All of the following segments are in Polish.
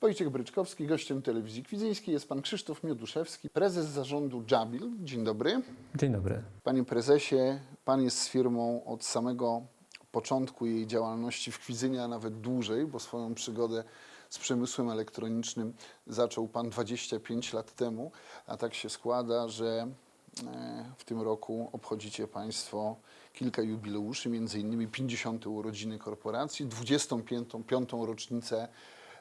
Wojciech Bryczkowski, gościem telewizji Kwizyńskiej jest pan Krzysztof Mioduszewski, prezes zarządu Jabil. Dzień dobry. Dzień dobry. Panie prezesie, pan jest z firmą od samego początku jej działalności w Kwizynie, a nawet dłużej, bo swoją przygodę z przemysłem elektronicznym zaczął pan 25 lat temu, a tak się składa, że e, w tym roku obchodzicie Państwo kilka jubileuszy, między innymi 50. urodziny korporacji, 25. piątą rocznicę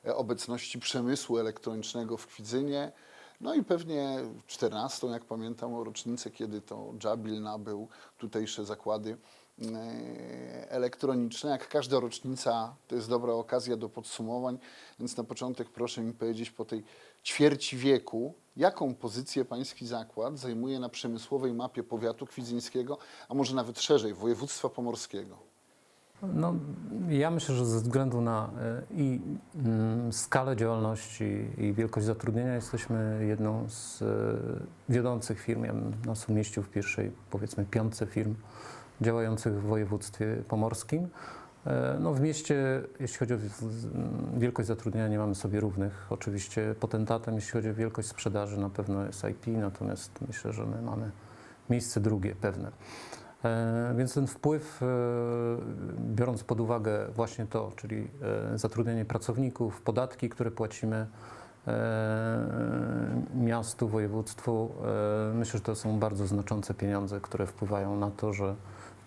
obecności przemysłu elektronicznego w Kwidzynie, no i pewnie 14, jak pamiętam, rocznicę, kiedy to Jabil nabył tutejsze zakłady e, elektroniczne. Jak każda rocznica, to jest dobra okazja do podsumowań, więc na początek proszę mi powiedzieć po tej ćwierci wieku, jaką pozycję pański zakład zajmuje na przemysłowej mapie powiatu kwidzyńskiego, a może nawet szerzej, województwa pomorskiego. No, ja myślę, że ze względu na e, i mm, skalę działalności i wielkość zatrudnienia jesteśmy jedną z e, wiodących firm. Ja nas umieścił w pierwszej, powiedzmy, piątce firm działających w województwie pomorskim. E, No, w mieście, jeśli chodzi o w- wielkość zatrudnienia, nie mamy sobie równych. Oczywiście potentatem, jeśli chodzi o wielkość sprzedaży, na pewno jest IP, natomiast myślę, że my mamy miejsce drugie pewne. E, Więc ten wpływ, e, biorąc pod uwagę właśnie to, czyli e, zatrudnienie pracowników, podatki, które płacimy miastu, województwu, myślę, że to są bardzo znaczące pieniądze, które wpływają na to, że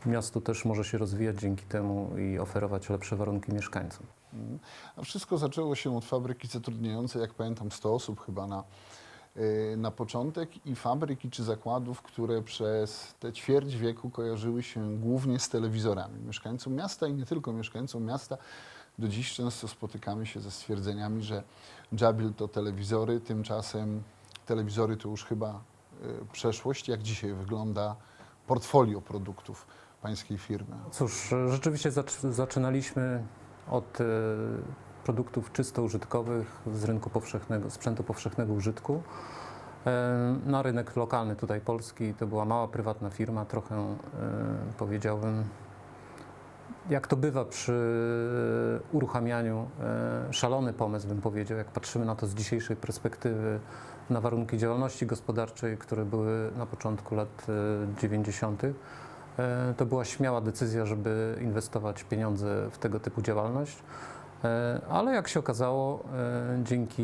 miasto też może się rozwijać dzięki temu i oferować lepsze warunki mieszkańcom. A wszystko zaczęło się od fabryki zatrudniającej, jak pamiętam, 100 osób chyba na, na początek i fabryki czy zakładów, które przez te ćwierć wieku kojarzyły się głównie z telewizorami. Mieszkańcom miasta i nie tylko mieszkańcom miasta do dziś często spotykamy się ze stwierdzeniami, że Jabil to telewizory, tymczasem telewizory to już chyba y, przeszłość. Jak dzisiaj wygląda portfolio produktów pańskiej firmy? Cóż, rzeczywiście zac- zaczynaliśmy od e, produktów czysto użytkowych z rynku powszechnego, sprzętu powszechnego użytku. E, Na rynek lokalny tutaj polski to była mała prywatna firma, trochę e, powiedziałbym, jak to bywa przy uruchamianiu, e, szalony pomysł bym powiedział, jak patrzymy na to z dzisiejszej perspektywy, na warunki działalności gospodarczej, które były na początku lat e, 90. E, To była śmiała decyzja, żeby inwestować pieniądze w tego typu działalność, ale jak się okazało, e, dzięki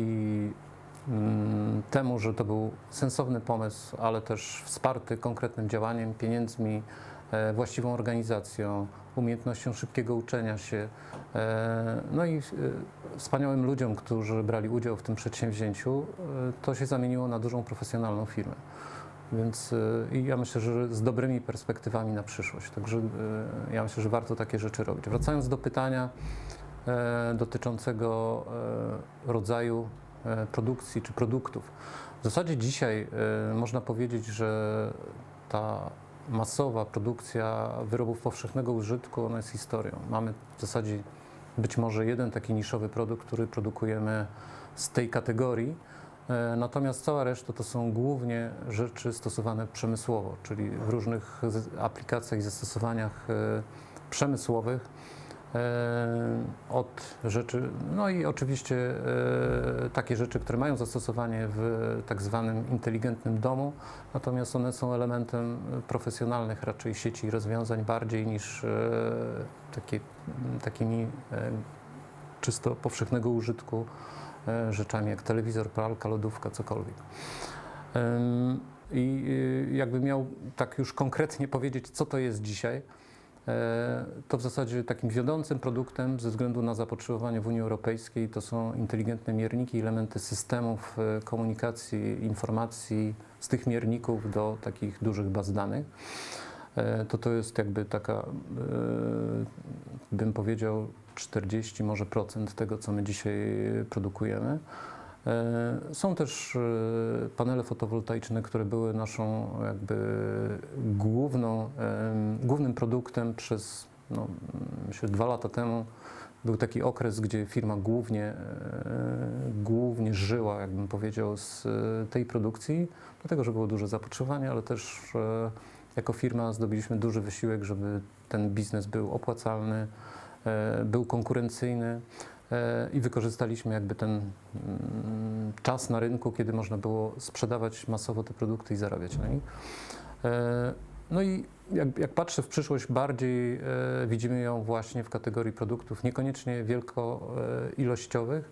mm, temu, że to był sensowny pomysł, ale też wsparty konkretnym działaniem, pieniędzmi, e, właściwą organizacją, umiejętnością szybkiego uczenia się, e, no i e, wspaniałym ludziom, którzy brali udział w tym przedsięwzięciu, e, to się zamieniło na dużą profesjonalną firmę. Więc e, ja myślę, że z dobrymi perspektywami na przyszłość. Także e, ja myślę, że warto takie rzeczy robić. Wracając do pytania e, dotyczącego e, rodzaju e, produkcji czy produktów. W zasadzie dzisiaj e, można powiedzieć, że ta masowa produkcja wyrobów powszechnego użytku ona jest historią. Mamy w zasadzie być może jeden taki niszowy produkt, który produkujemy z tej kategorii. E, Natomiast cała reszta to są głównie rzeczy stosowane przemysłowo, czyli w różnych aplikacjach i zastosowaniach e, przemysłowych. E, Od rzeczy, no i oczywiście e, takie rzeczy, które mają zastosowanie w tak zwanym inteligentnym domu, natomiast one są elementem profesjonalnych raczej sieci i rozwiązań bardziej niż e, takie, takimi czysto powszechnego użytku rzeczami jak telewizor, pralka, lodówka, cokolwiek. I jakby miał tak już konkretnie powiedzieć, co to jest dzisiaj, to w zasadzie takim wiodącym produktem ze względu na zapotrzebowanie w Unii Europejskiej to są inteligentne mierniki, elementy systemów e, komunikacji, informacji z tych mierników do takich dużych baz danych. E, To to jest jakby taka, e, bym powiedział, 40 może procent tego, co my dzisiaj produkujemy. E, Są też e, panele fotowoltaiczne, które były naszą jakby główną, głównym produktem przez, no, myślę, dwa lata temu. Był taki okres, gdzie firma głównie, e, głównie żyła, jakbym powiedział, z tej produkcji, dlatego że było duże zapotrzebowanie, ale też jako firma zdobyliśmy duży wysiłek, żeby ten biznes był opłacalny, był konkurencyjny. E, i wykorzystaliśmy jakby ten mm, czas na rynku, kiedy można było sprzedawać masowo te produkty i zarabiać na nich. E, No i jak, jak patrzę w przyszłość, bardziej e, widzimy ją właśnie w kategorii produktów niekoniecznie wielkoilościowych,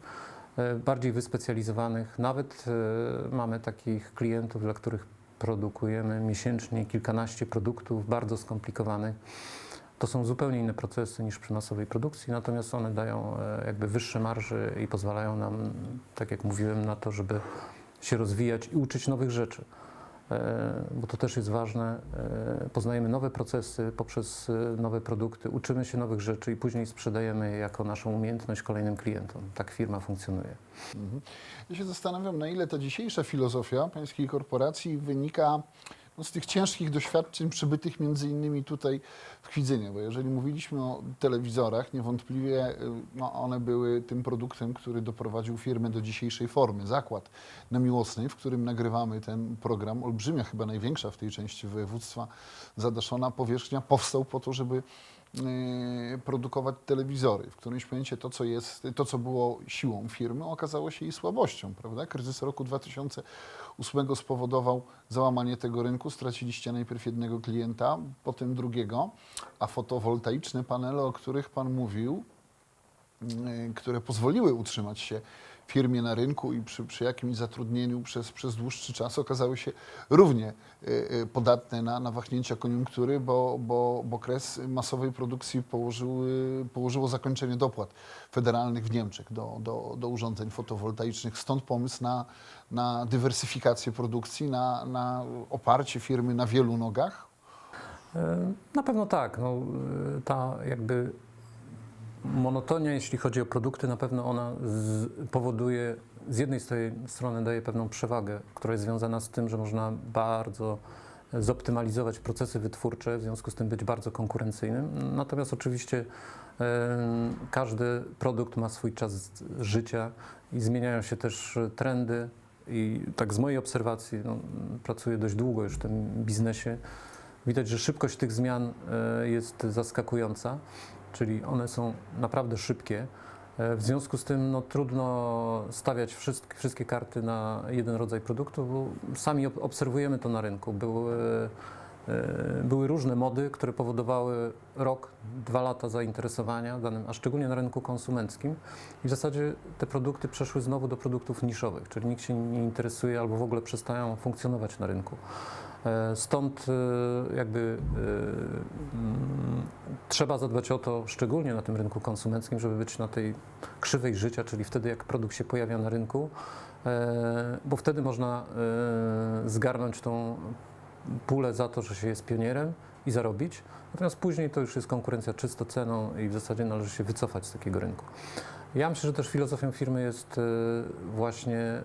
bardziej wyspecjalizowanych. Nawet mamy takich klientów, dla których produkujemy miesięcznie kilkanaście produktów bardzo skomplikowanych. To są zupełnie inne procesy niż przy masowej produkcji, natomiast one dają e, jakby wyższe marże i pozwalają nam, tak jak mówiłem, na to, żeby się rozwijać i uczyć nowych rzeczy. E, Bo to też jest ważne. E, Poznajemy nowe procesy poprzez nowe produkty, uczymy się nowych rzeczy i później sprzedajemy je jako naszą umiejętność kolejnym klientom. Tak firma funkcjonuje. Mhm. Ja się zastanawiam, na ile ta dzisiejsza filozofia pańskiej korporacji wynika z tych ciężkich doświadczeń przybytych między innymi tutaj w Kwidzynie, bo jeżeli mówiliśmy o telewizorach, niewątpliwie y, no, one były tym produktem, który doprowadził firmę do dzisiejszej formy. Zakład na Miłosnej, w którym nagrywamy ten program, olbrzymia, chyba największa w tej części województwa zadaszona powierzchnia, powstał po to, żeby produkować telewizory. W którymś momencie to, co jest, to, co było siłą firmy, okazało się jej słabością, prawda? Kryzys roku 2008 spowodował załamanie tego rynku. Straciliście najpierw jednego klienta, potem drugiego, a fotowoltaiczne panele, o których Pan mówił, y, które pozwoliły utrzymać się firmie na rynku i przy, przy jakimś zatrudnieniu przez, przez dłuższy czas okazały się równie y, y, podatne na, na wahnięcia koniunktury, bo, bo, bo kres masowej produkcji położyły, położyło zakończenie dopłat federalnych w Niemczech do, do, do urządzeń fotowoltaicznych. Stąd pomysł na, na dywersyfikację produkcji, na, na oparcie firmy na wielu nogach. E, Na pewno tak. No, e, ta jakby monotonia, jeśli chodzi o produkty, na pewno ona z, powoduje, z jednej strony- daje pewną przewagę, która jest związana z tym, że można bardzo zoptymalizować procesy wytwórcze, w związku z tym być bardzo konkurencyjnym. Natomiast oczywiście e, każdy produkt ma swój czas życia i zmieniają się też trendy. I tak z mojej obserwacji, no, pracuję dość długo już w tym biznesie, Widać, że szybkość tych zmian e, jest zaskakująca, czyli one są naprawdę szybkie. E, W związku z tym no, trudno stawiać wszystkie, wszystkie karty na jeden rodzaj produktu, bo sami ob- obserwujemy to na rynku. Były, e, były różne mody, które powodowały rok, dwa lata zainteresowania danym, a szczególnie na rynku konsumenckim. I w zasadzie te produkty przeszły znowu do produktów niszowych, czyli nikt się nie interesuje albo w ogóle przestają funkcjonować na rynku. E, Stąd e, jakby e, mm, trzeba zadbać o to, szczególnie na tym rynku konsumenckim, żeby być na tej krzywej życia, czyli wtedy jak produkt się pojawia na rynku, bo wtedy można zgarnąć tą pulę za to, że się jest pionierem i zarobić. Natomiast później to już jest konkurencja czysto ceną i w zasadzie należy się wycofać z takiego rynku. Ja myślę, że też filozofią firmy jest właśnie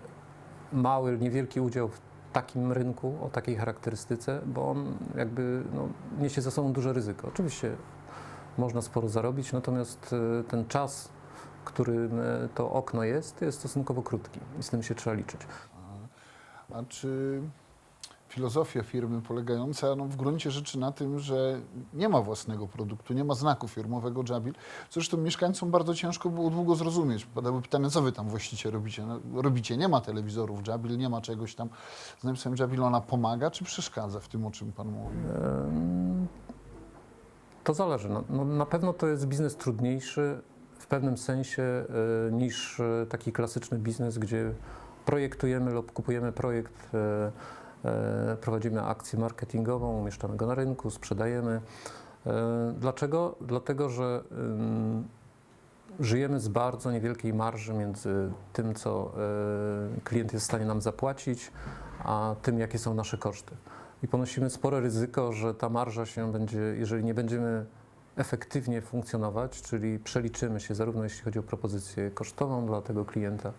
mały, niewielki udział w takim rynku, o takiej charakterystyce, bo on jakby no, niesie za sobą duże ryzyko. Oczywiście można sporo zarobić, natomiast e, ten czas, którym e, to okno jest, jest stosunkowo krótki i z tym się trzeba liczyć. A czy filozofia firmy polegająca no, w gruncie rzeczy na tym, że nie ma własnego produktu, nie ma znaku firmowego Jabil, zresztą mieszkańcom bardzo ciężko było długo zrozumieć. Padały pytania, co wy tam właściwie robicie? No, robicie, nie ma telewizorów Jabil, nie ma czegoś tam z napisem Jabil, ona pomaga czy przeszkadza w tym, o czym pan mówi? To zależy. No, no, na pewno to jest biznes trudniejszy w pewnym sensie e, niż e, taki klasyczny biznes, gdzie projektujemy lub kupujemy projekt, e, prowadzimy akcję marketingową, umieszczamy go na rynku, sprzedajemy. E, Dlaczego? Dlatego, że żyjemy z bardzo niewielkiej marży między tym, co e, klient jest w stanie nam zapłacić, a tym, jakie są nasze koszty. I ponosimy spore ryzyko, że ta marża się będzie, jeżeli nie będziemy efektywnie funkcjonować, czyli przeliczymy się zarówno jeśli chodzi o propozycję kosztową dla tego klienta,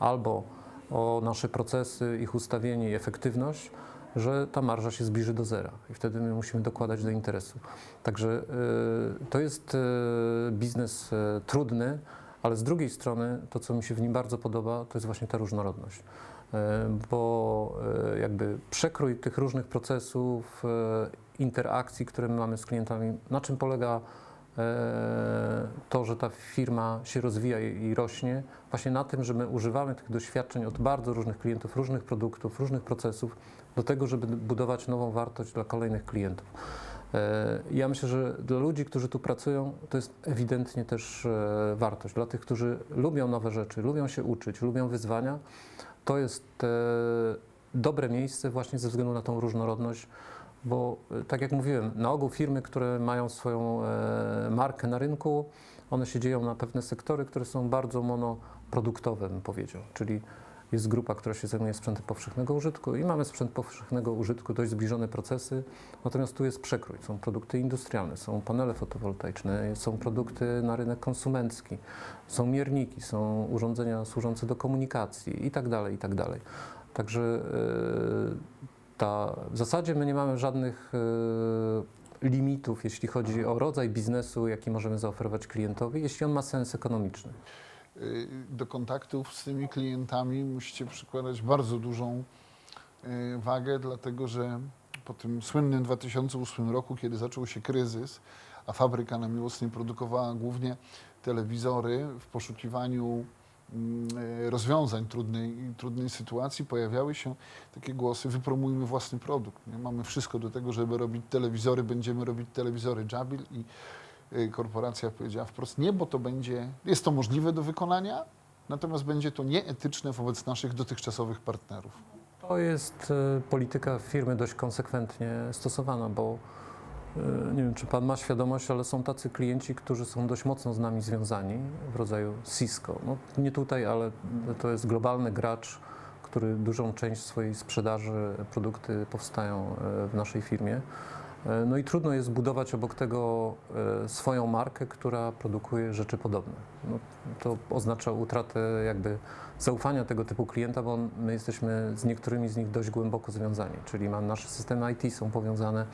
albo o nasze procesy, ich ustawienie i efektywność, że ta marża się zbliży do zera i wtedy my musimy dokładać do interesu. Także y, to jest y, biznes y, trudny, ale z drugiej strony to, co mi się w nim bardzo podoba, to jest właśnie ta różnorodność. Bo jakby przekrój tych różnych procesów, interakcji, które my mamy z klientami, na czym polega to, że ta firma się rozwija i rośnie, właśnie na tym, że my używamy tych doświadczeń od bardzo różnych klientów, różnych produktów, różnych procesów do tego, żeby budować nową wartość dla kolejnych klientów. E, Ja myślę, że dla ludzi, którzy tu pracują, to jest ewidentnie też e, wartość. Dla tych, którzy lubią nowe rzeczy, lubią się uczyć, lubią wyzwania, to jest e, dobre miejsce właśnie ze względu na tą różnorodność, bo e, tak jak mówiłem, na ogół firmy, które mają swoją e, markę na rynku, one się dzieją na pewne sektory, które są bardzo monoproduktowe, bym powiedział, czyli jest grupa, która się zajmuje sprzętem powszechnego użytku i mamy sprzęt powszechnego użytku, dość zbliżone procesy, natomiast tu jest przekrój. Są produkty industrialne, są panele fotowoltaiczne, są produkty na rynek konsumencki, są mierniki, są urządzenia służące do komunikacji i tak dalej, i tak dalej. Także e, ta, w zasadzie my nie mamy żadnych e, limitów, jeśli chodzi o rodzaj biznesu, jaki możemy zaoferować klientowi, jeśli on ma sens ekonomiczny. Y, Do kontaktów z tymi klientami musicie przykładać bardzo dużą y, wagę, dlatego że po tym słynnym 2008 roku, kiedy zaczął się kryzys, a fabryka na Miłosnej produkowała głównie telewizory w poszukiwaniu y, rozwiązań trudnej, trudnej sytuacji, pojawiały się takie głosy, wypromujmy własny produkt. Nie? Mamy wszystko do tego, żeby robić telewizory, będziemy robić telewizory Jabil i y, korporacja powiedziała wprost nie, bo to będzie, jest to możliwe do wykonania, natomiast będzie to nieetyczne wobec naszych dotychczasowych partnerów. To jest e, polityka firmy dość konsekwentnie stosowana, bo e, nie wiem, czy Pan ma świadomość, ale są tacy klienci, którzy są dość mocno z nami związani, w rodzaju Cisco. No, nie tutaj, ale to jest globalny gracz, który dużą część swojej sprzedaży, produkty powstają e, w naszej firmie. E, No i trudno jest budować obok tego e, swoją markę, która produkuje rzeczy podobne. No, to oznacza utratę jakby zaufania tego typu klienta, bo my jesteśmy z niektórymi z nich dość głęboko związani, czyli mamy nasze systemy IT są powiązane,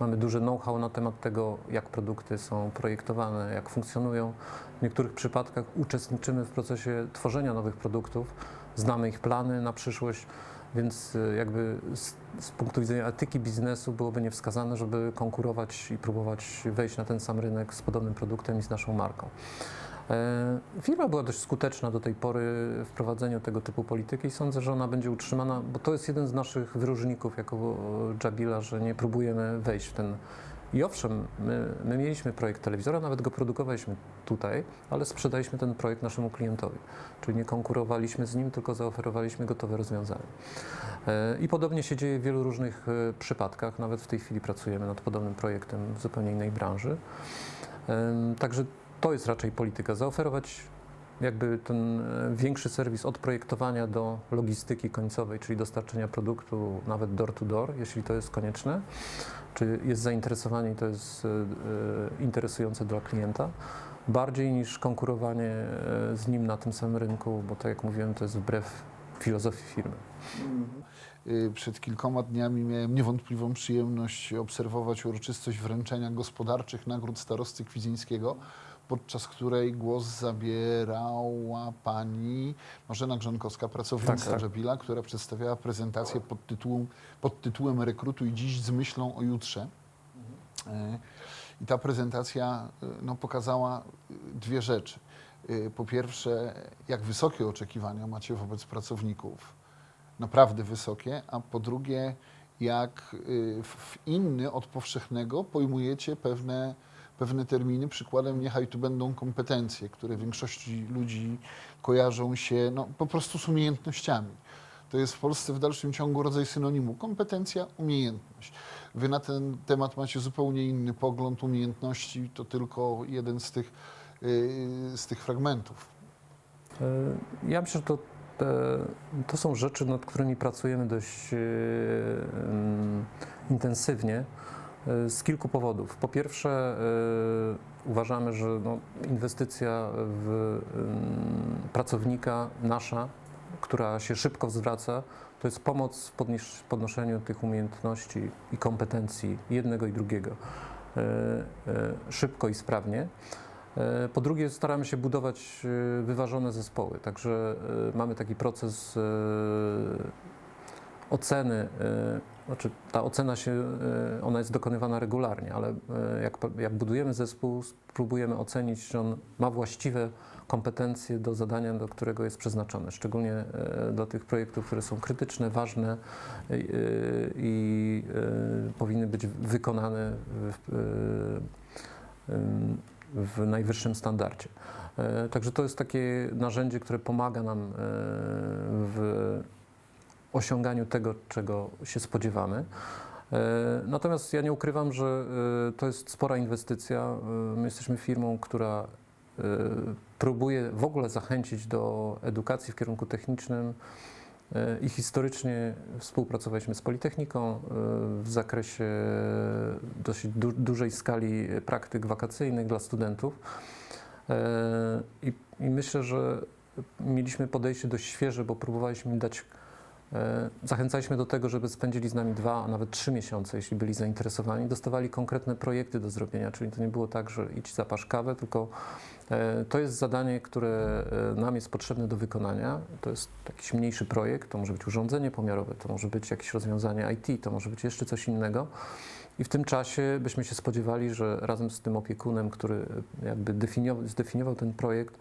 mamy duże know-how na temat tego, jak produkty są projektowane, jak funkcjonują. W niektórych przypadkach uczestniczymy w procesie tworzenia nowych produktów, znamy ich plany na przyszłość, więc y, jakby z, z punktu widzenia etyki biznesu byłoby niewskazane, żeby konkurować i próbować wejść na ten sam rynek z podobnym produktem i z naszą marką. E, Firma była dość skuteczna do tej pory w prowadzeniu tego typu polityki i sądzę, że ona będzie utrzymana, bo to jest jeden z naszych wyróżników jako e, Jabila, że nie próbujemy wejść w ten. I owszem, my, my mieliśmy projekt telewizora, nawet go produkowaliśmy tutaj, ale sprzedaliśmy ten projekt naszemu klientowi. Czyli nie konkurowaliśmy z nim, tylko zaoferowaliśmy gotowe rozwiązanie. E, I podobnie się dzieje w wielu różnych e, przypadkach. Nawet w tej chwili pracujemy nad podobnym projektem w zupełnie innej branży. Em, Także to jest raczej polityka. Zaoferować jakby ten e, większy serwis od projektowania do logistyki końcowej, czyli dostarczenia produktu nawet door to door, jeśli to jest konieczne, czy jest zainteresowanie i to jest e, e, interesujące dla klienta, bardziej niż konkurowanie z nim na tym samym rynku, bo tak jak mówiłem, to jest wbrew filozofii firmy. Y, Przed kilkoma dniami miałem niewątpliwą przyjemność obserwować uroczystość wręczenia gospodarczych nagród starosty Kwidzińskiego, podczas której głos zabierała pani Marzena Grzonkowska, pracownica Tak, tak. Która przedstawiała prezentację pod tytułem, pod tytułem Rekrutuj dziś z myślą o jutrze. E, I ta prezentacja y, no, pokazała y, dwie rzeczy. Po pierwsze, jak wysokie oczekiwania macie wobec pracowników, naprawdę wysokie, a po drugie, jak w inny od powszechnego pojmujecie pewne, pewne terminy. Przykładem niechaj tu będą kompetencje, które większości ludzi kojarzą się no, po prostu z umiejętnościami. To jest w Polsce w dalszym ciągu rodzaj synonimu. Kompetencja, umiejętność. Wy na ten temat macie zupełnie inny pogląd. Umiejętności to tylko jeden z tych, y, z tych fragmentów. E, Ja myślę, że to, to są rzeczy, nad którymi pracujemy dość em, intensywnie z kilku powodów. Po pierwsze, e, uważamy, że no, inwestycja w pracownika nasza, która się szybko zwraca, to jest pomoc w podnoszeniu tych umiejętności i kompetencji jednego i drugiego e, e, szybko i sprawnie. E, Po drugie, staramy się budować e, wyważone zespoły, także e, mamy taki proces e, oceny, e, znaczy ta ocena się, e, ona jest dokonywana regularnie, ale e, jak, jak budujemy zespół, spróbujemy ocenić, czy on ma właściwe kompetencje do zadania, do którego jest przeznaczony, szczególnie e, do tych projektów, które są krytyczne, ważne i powinny być wykonane w, w najwyższym standardzie. Także to jest takie narzędzie, które pomaga nam w osiąganiu tego, czego się spodziewamy. E, Natomiast ja nie ukrywam, że e, to jest spora inwestycja. E, My jesteśmy firmą, która próbuje w ogóle zachęcić do edukacji w kierunku technicznym i historycznie współpracowaliśmy z Politechniką w zakresie dosyć du- dużej skali praktyk wakacyjnych dla studentów. I, I myślę, że mieliśmy podejście dość świeże, bo próbowaliśmy dać, zachęcaliśmy do tego, żeby spędzili z nami dwa, a nawet trzy miesiące, jeśli byli zainteresowani. Dostawali konkretne projekty do zrobienia, czyli to nie było tak, że idź zapasz kawę, tylko e, to jest zadanie, które e, nam jest potrzebne do wykonania. To jest jakiś mniejszy projekt, to może być urządzenie pomiarowe, to może być jakieś rozwiązanie IT, to może być jeszcze coś innego. I w tym czasie byśmy się spodziewali, że razem z tym opiekunem, który jakby definiował, zdefiniował ten projekt, e,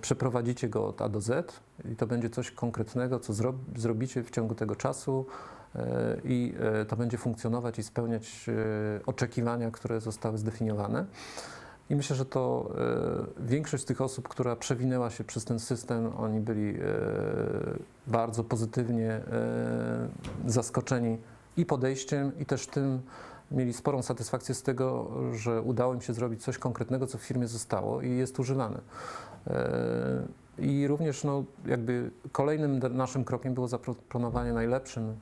przeprowadzicie go od A do Z i to będzie coś konkretnego, co zro, zrobicie w ciągu tego czasu e, i e, to będzie funkcjonować i spełniać e, oczekiwania, które zostały zdefiniowane. I myślę, że to e, większość z tych osób, która przewinęła się przez ten system, oni byli e, bardzo pozytywnie e, zaskoczeni i podejściem, i też tym, mieli sporą satysfakcję z tego, że udało im się zrobić coś konkretnego, co w firmie zostało i jest używane. I również no, jakby kolejnym naszym krokiem było zaproponowanie najlepszym e,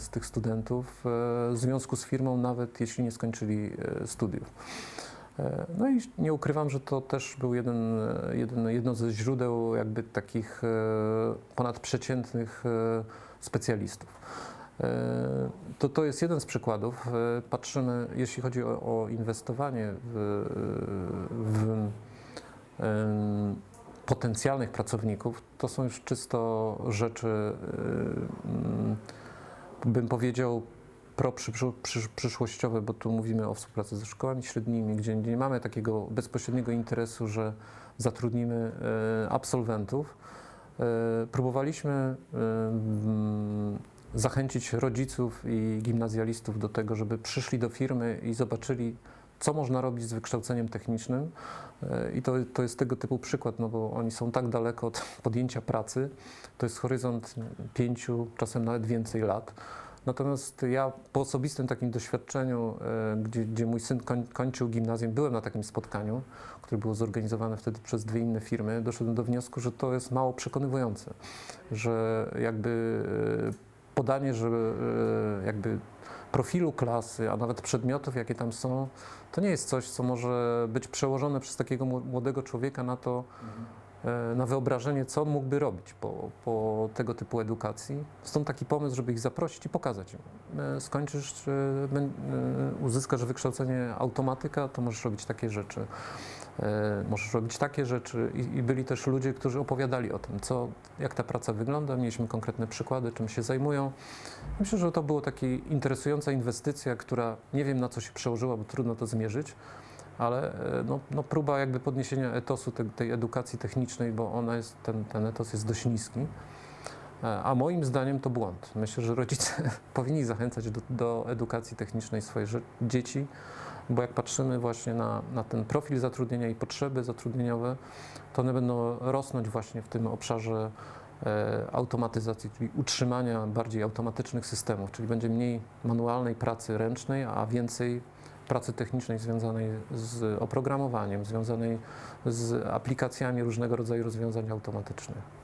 z tych studentów e, w związku z firmą, nawet jeśli nie skończyli e, studiów. No i nie ukrywam, że to też był jeden, jeden, jedno ze źródeł jakby takich ponadprzeciętnych specjalistów. E, To, to jest jeden z przykładów. E, Patrzymy, jeśli chodzi o, o inwestowanie w, w potencjalnych pracowników, to są już czysto rzeczy, em, bym powiedział, pro-przyszłościowe, bo tu mówimy o współpracy ze szkołami średnimi, gdzie nie mamy takiego bezpośredniego interesu, że zatrudnimy e, absolwentów. E, Próbowaliśmy e, zachęcić rodziców i gimnazjalistów do tego, żeby przyszli do firmy i zobaczyli, co można robić z wykształceniem technicznym. E, I to, to jest tego typu przykład, no bo oni są tak daleko od podjęcia pracy. To jest horyzont pięciu, czasem nawet więcej lat. Natomiast ja po osobistym takim doświadczeniu, e, gdzie, gdzie mój syn koń, kończył gimnazjum, byłem na takim spotkaniu, które było zorganizowane wtedy przez dwie inne firmy, doszedłem do wniosku, że to jest mało przekonywujące, że jakby e, podanie, że e, jakby profilu klasy, a nawet przedmiotów, jakie tam są, to nie jest coś, co może być przełożone przez takiego mł- młodego człowieka na to, e, na wyobrażenie, co mógłby robić po, po tego typu edukacji. Stąd taki pomysł, żeby ich zaprosić i pokazać im. E, Skończysz, uzyskasz wykształcenie automatyka, to możesz robić takie rzeczy. E, Możesz robić takie rzeczy I, i byli też ludzie, którzy opowiadali o tym, co, jak ta praca wygląda. Mieliśmy konkretne przykłady, czym się zajmują. Myślę, że to była taka interesująca inwestycja, która nie wiem na co się przełożyła, bo trudno to zmierzyć, ale e, no, no próba jakby podniesienia etosu te, tej edukacji technicznej, bo ona jest, ten, ten etos jest dość niski. E, A moim zdaniem to błąd. Myślę, że rodzice powinni zachęcać do, do edukacji technicznej ży- dzieci, bo jak patrzymy właśnie na, na ten profil zatrudnienia i potrzeby zatrudnieniowe, to one będą rosnąć właśnie w tym obszarze e, automatyzacji, czyli utrzymania bardziej automatycznych systemów, czyli będzie mniej manualnej pracy ręcznej, a więcej pracy technicznej związanej z oprogramowaniem, związanej z aplikacjami różnego rodzaju rozwiązań automatycznych.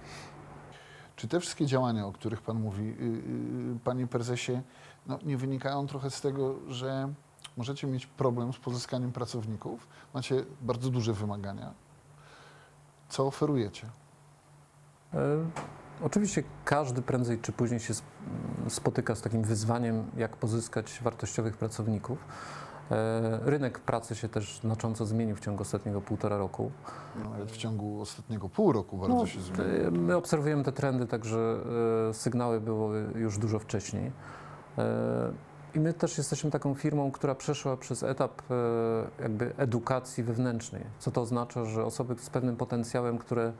Czy te wszystkie działania, o których Pan mówi, yy, yy, Panie Prezesie, no, nie wynikają trochę z tego, że możecie mieć problem z pozyskaniem pracowników? Macie bardzo duże wymagania. Co oferujecie? E, Oczywiście każdy prędzej czy później się sp- spotyka z takim wyzwaniem, jak pozyskać wartościowych pracowników. E, Rynek pracy się też znacząco zmienił w ciągu ostatniego półtora roku. No, nawet w ciągu ostatniego pół roku bardzo No, się e, My obserwujemy te trendy, także e, sygnały były już dużo wcześniej. I my też jesteśmy taką firmą, która przeszła przez etap jakby edukacji wewnętrznej. Co to oznacza, że osoby z pewnym potencjałem, które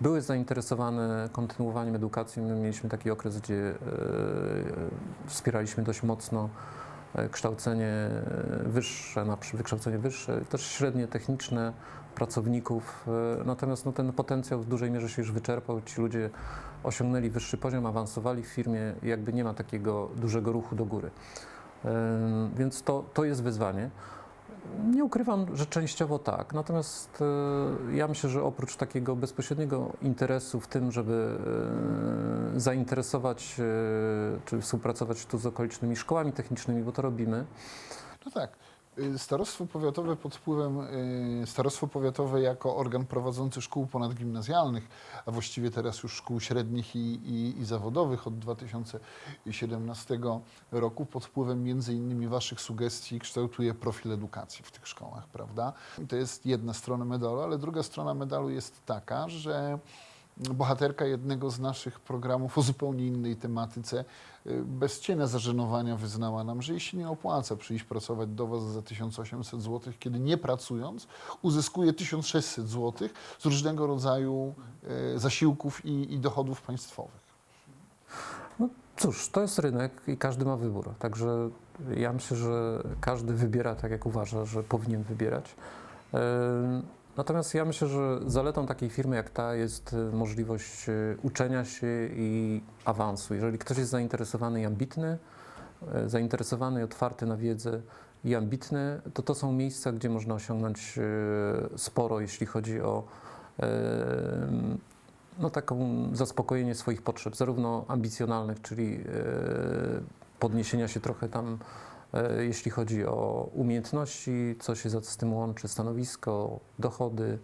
były zainteresowane kontynuowaniem edukacji, my mieliśmy taki okres, gdzie wspieraliśmy dość mocno kształcenie e, wyższe, na wykształcenie wyższe, też średnie techniczne pracowników. e, Natomiast no, ten potencjał w dużej mierze się już wyczerpał. Ci ludzie osiągnęli wyższy poziom, awansowali w firmie jakby nie ma takiego dużego ruchu do góry. E, Więc to, to jest wyzwanie. Nie ukrywam, że częściowo tak. Natomiast e, ja myślę, że oprócz takiego bezpośredniego interesu w tym, żeby e, zainteresować e, czy współpracować tu z okolicznymi szkołami technicznymi, bo to robimy, No tak. Y, Starostwo powiatowe pod wpływem, y, starostwo powiatowe jako organ prowadzący szkół ponadgimnazjalnych, a właściwie teraz już szkół średnich i, i, i zawodowych od 2017 roku pod wpływem między innymi Waszych sugestii kształtuje profil edukacji w tych szkołach, prawda? To jest jedna strona medalu, ale druga strona medalu jest taka, że bohaterka jednego z naszych programów o zupełnie innej tematyce y, bez cienia zażenowania wyznała nam, że jej się nie opłaca przyjść pracować do Was za 1800 zł, kiedy nie pracując uzyskuje 1600 zł z różnego rodzaju y, zasiłków i, i dochodów państwowych. Cóż, to jest rynek i każdy ma wybór. Także ja myślę, że każdy wybiera tak, jak uważa, że powinien wybierać. Ym, Natomiast ja myślę, że zaletą takiej firmy jak ta jest y, możliwość y, uczenia się i awansu. Jeżeli ktoś jest zainteresowany i ambitny, y, zainteresowany i otwarty na wiedzę i ambitny, to to są miejsca, gdzie można osiągnąć sporo, jeśli chodzi o no, taką zaspokojenie swoich potrzeb, zarówno ambicjonalnych, czyli podniesienia się trochę tam, jeśli chodzi o umiejętności, co się z tym łączy, stanowisko, dochody,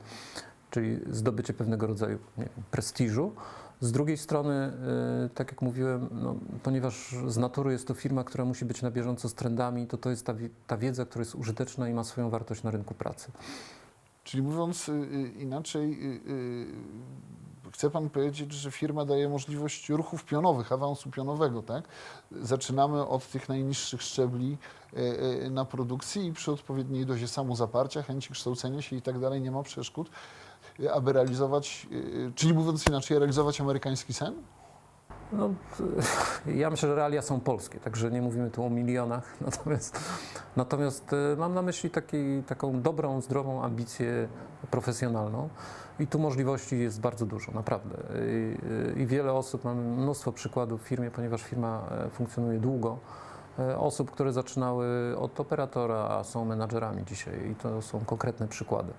czyli zdobycie pewnego rodzaju wiem, prestiżu. Z drugiej strony, e, tak jak mówiłem, no, ponieważ z natury jest to firma, która musi być na bieżąco z trendami, to to jest ta, ta wiedza, która jest użyteczna i ma swoją wartość na rynku pracy. Czyli mówiąc y, y, inaczej, y, chce Pan powiedzieć, że firma daje możliwość ruchów pionowych, awansu pionowego, tak? Zaczynamy od tych najniższych szczebli y, y, na produkcji i przy odpowiedniej dozie samozaparcia, chęci kształcenia się i tak dalej nie ma przeszkód, y, aby realizować, czyli mówiąc inaczej, realizować amerykański sen? No, ja myślę, że realia są polskie, także nie mówimy tu o milionach, natomiast, natomiast e, mam na myśli taki, taką dobrą, zdrową ambicję profesjonalną. I tu możliwości jest bardzo dużo, naprawdę. I, I wiele osób, mamy mnóstwo przykładów w firmie, ponieważ firma e, funkcjonuje długo, e, osób, które zaczynały od operatora, a są menadżerami dzisiaj i to są konkretne przykłady.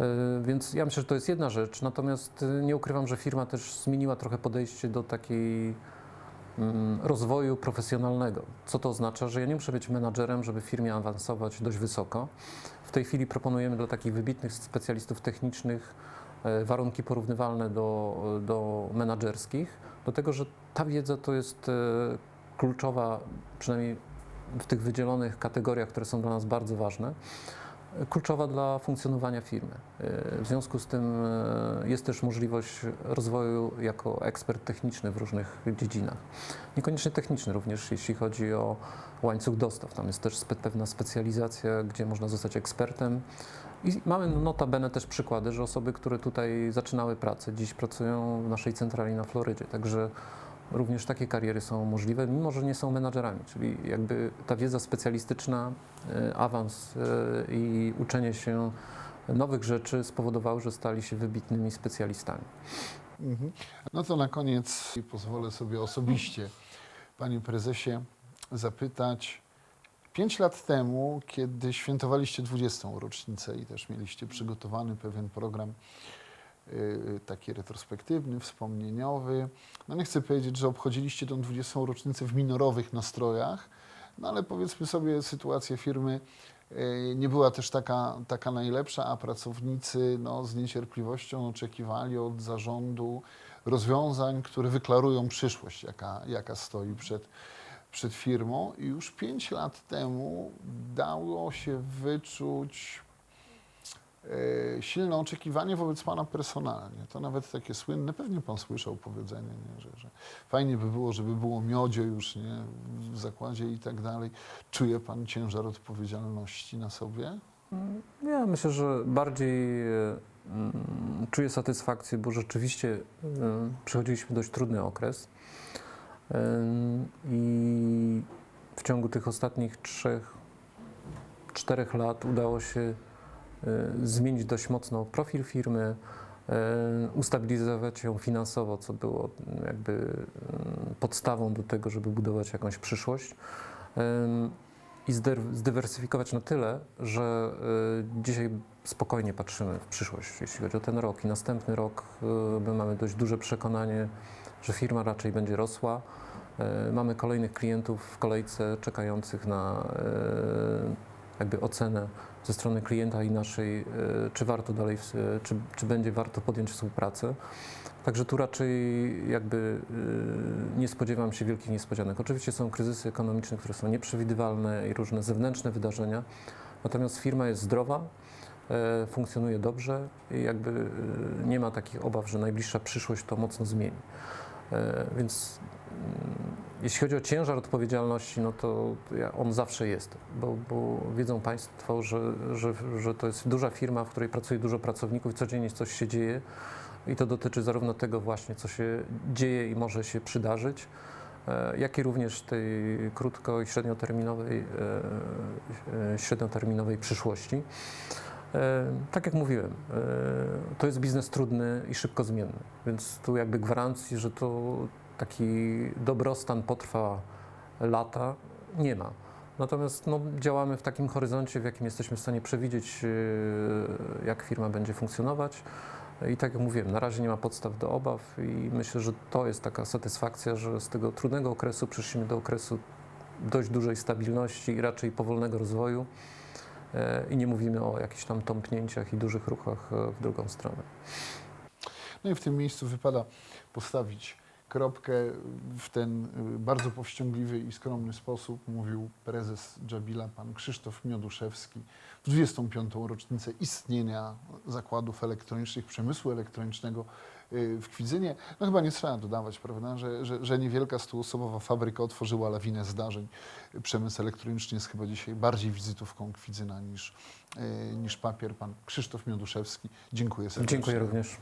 E, Więc ja myślę, że to jest jedna rzecz, natomiast e, nie ukrywam, że firma też zmieniła trochę podejście do takiej mm, rozwoju profesjonalnego. Co to oznacza? Że ja nie muszę być menadżerem, żeby firmie awansować dość wysoko. W tej chwili proponujemy dla takich wybitnych specjalistów technicznych e, warunki porównywalne do, do menadżerskich, do tego, że ta wiedza to jest e, kluczowa, przynajmniej w tych wydzielonych kategoriach, które są dla nas bardzo ważne, kluczowa dla funkcjonowania firmy. E, W związku z tym e, jest też możliwość rozwoju jako ekspert techniczny w różnych dziedzinach. Niekoniecznie techniczny również, jeśli chodzi o łańcuch dostaw. Tam jest też pewna specjalizacja, gdzie można zostać ekspertem. I mamy notabene też przykłady, że osoby, które tutaj zaczynały pracę, dziś pracują w naszej centrali na Florydzie. Także również takie kariery są możliwe, mimo że nie są menadżerami. Czyli jakby ta wiedza specjalistyczna, e, awans e, i uczenie się nowych rzeczy spowodowały, że stali się wybitnymi specjalistami. Mhm. No to na koniec pozwolę sobie osobiście, Panie Prezesie, zapytać. Pięć lat temu, kiedy świętowaliście 20. rocznicę i też mieliście przygotowany pewien program taki retrospektywny, wspomnieniowy. No nie chcę powiedzieć, że obchodziliście tą 20. rocznicę w minorowych nastrojach, no ale powiedzmy sobie, sytuacja firmy y, nie była też taka, taka najlepsza, a pracownicy no, z niecierpliwością oczekiwali od zarządu rozwiązań, które wyklarują przyszłość, jaka, jaka stoi przed, przed firmą i już 5 lat temu dało się wyczuć silne oczekiwanie wobec Pana personalnie. To nawet takie słynne, pewnie Pan słyszał powiedzenie, nie? Że, że fajnie by było, żeby było miodzie już nie? w zakładzie i tak dalej. Czuje Pan ciężar odpowiedzialności na sobie? Ja myślę, że bardziej e, mm, czuję satysfakcję, bo rzeczywiście e, przechodziliśmy dość trudny okres E, i w ciągu tych ostatnich trzech, czterech lat udało się e, zmienić dość mocno profil firmy, e, ustabilizować ją finansowo, co było jakby mm, podstawą do tego, żeby budować jakąś przyszłość. I zdywersyfikować na tyle, że y, dzisiaj spokojnie patrzymy w przyszłość, jeśli chodzi o ten rok i następny rok. My mamy dość duże przekonanie, że firma raczej będzie rosła. Mamy kolejnych klientów w kolejce czekających na jakby ocenę ze strony klienta i naszej, y, czy warto dalej, w- czy, czy będzie warto podjąć współpracę. Także tu raczej jakby y, nie spodziewam się wielkich niespodzianek. Oczywiście są kryzysy ekonomiczne, które są nieprzewidywalne i różne zewnętrzne wydarzenia, natomiast firma jest zdrowa, e, funkcjonuje dobrze i jakby nie ma takich obaw, że najbliższa przyszłość to mocno zmieni. E, Więc mm, jeśli chodzi o ciężar odpowiedzialności, no to on zawsze jest, bo, bo wiedzą Państwo, że, że, że to jest duża firma, w której pracuje dużo pracowników i codziennie coś się dzieje. I to dotyczy zarówno tego właśnie, co się dzieje i może się przydarzyć, e, jak i również tej krótko i średnioterminowej, e, e, średnioterminowej przyszłości. Tak jak mówiłem, to jest biznes trudny i szybko zmienny, więc tu jakby gwarancji, że to taki dobrostan potrwa lata, nie ma. Natomiast no, działamy w takim horyzoncie, w jakim jesteśmy w stanie przewidzieć, e, jak firma będzie funkcjonować. I tak jak mówiłem, na razie nie ma podstaw do obaw i myślę, że to jest taka satysfakcja, że z tego trudnego okresu przeszliśmy do okresu dość dużej stabilności i raczej powolnego rozwoju e, i nie mówimy o jakichś tam tąpnięciach i dużych ruchach e, w drugą stronę. No i w tym miejscu wypada postawić kropkę w ten y, bardzo powściągliwy i skromny sposób, mówił prezes Dżabila, pan Krzysztof Mioduszewski, w 25. rocznicę istnienia zakładów elektronicznych, przemysłu elektronicznego y, w Kwidzynie. No chyba nie trzeba dodawać, prawda, że, że, że niewielka stuosobowa fabryka otworzyła lawinę zdarzeń. Przemysł elektroniczny jest chyba dzisiaj bardziej wizytówką Kwidzyna niż, y, niż papier. Pan Krzysztof Mioduszewski, dziękuję serdecznie. Dziękuję również.